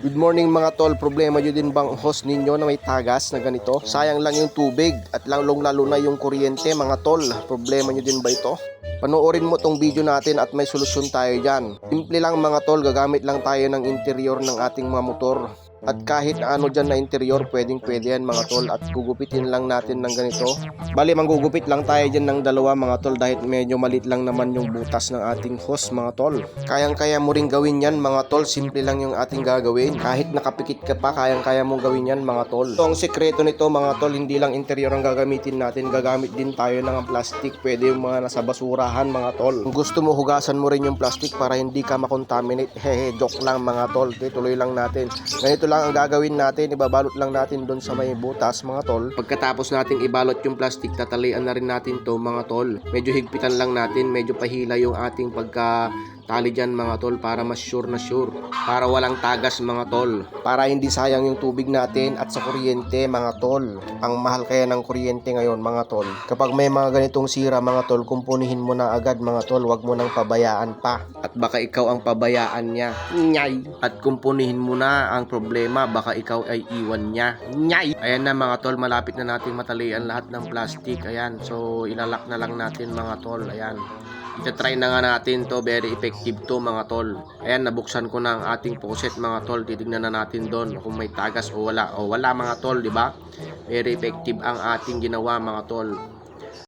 Good morning mga tol, problema nyo din bang host ninyo na may tagas na ganito? Sayang lang yung tubig at lalong lalo na yung kuryente mga tol. Problema nyo din ba ito? Panoorin mo tong video natin at may solusyon tayo dyan. Simple lang mga tol, gagamit lang tayo ng interior ng ating mga motor. At kahit ano dyan na interior, pwedeng pwede yan mga tol at gugupitin lang natin ng ganito. Bali, manggugupit lang tayo dyan ng dalawa mga tol dahil medyo malit lang naman yung butas ng ating hose mga tol. Kayang-kaya mo rin gawin yan mga tol, simple lang yung ating gagawin. Kahit nakapikit ka pa, kayang-kaya mong gawin yan mga tol. So, ang sekreto nito mga tol, hindi lang interior ang gagamitin natin, gagamit din tayo ng plastic. Pwede yung mga nasa basurahan mga tol. Kung gusto mo, hugasan mo rin yung plastic para hindi ka makontaminate. Hehe, joke lang mga tol. Tuloy lang natin. Ganito lang ang gagawin natin, ibabalot lang natin doon sa may butas mga tol. Pagkatapos nating ibalot yung plastic, tatalian na rin natin to mga tol. Medyo higpitan lang natin, medyo pahila yung ating pagka tali dyan mga tol para mas sure na sure. Para walang tagas mga tol. Para hindi sayang yung tubig natin at sa kuryente mga tol. Ang mahal kaya ng kuryente ngayon mga tol. Kapag may mga ganitong sira mga tol, kumpunihin mo na agad mga tol. Huwag mo nang pabayaan pa. At baka ikaw ang pabayaan niya. Nyay. At kumpunihin mo na ang problema. Baka ikaw ay iwan niya. Nyay. Ayan na mga tol, malapit na natin matalian lahat ng plastic. Ayan, so ilalak na lang natin mga tol. Ayan. Ita-try na nga natin to, very effective to mga tol. Ayan, nabuksan ko na ang ating faucet mga tol. Titignan na natin doon kung may tagas o wala. O wala mga tol, di ba? Very effective ang ating ginawa mga tol.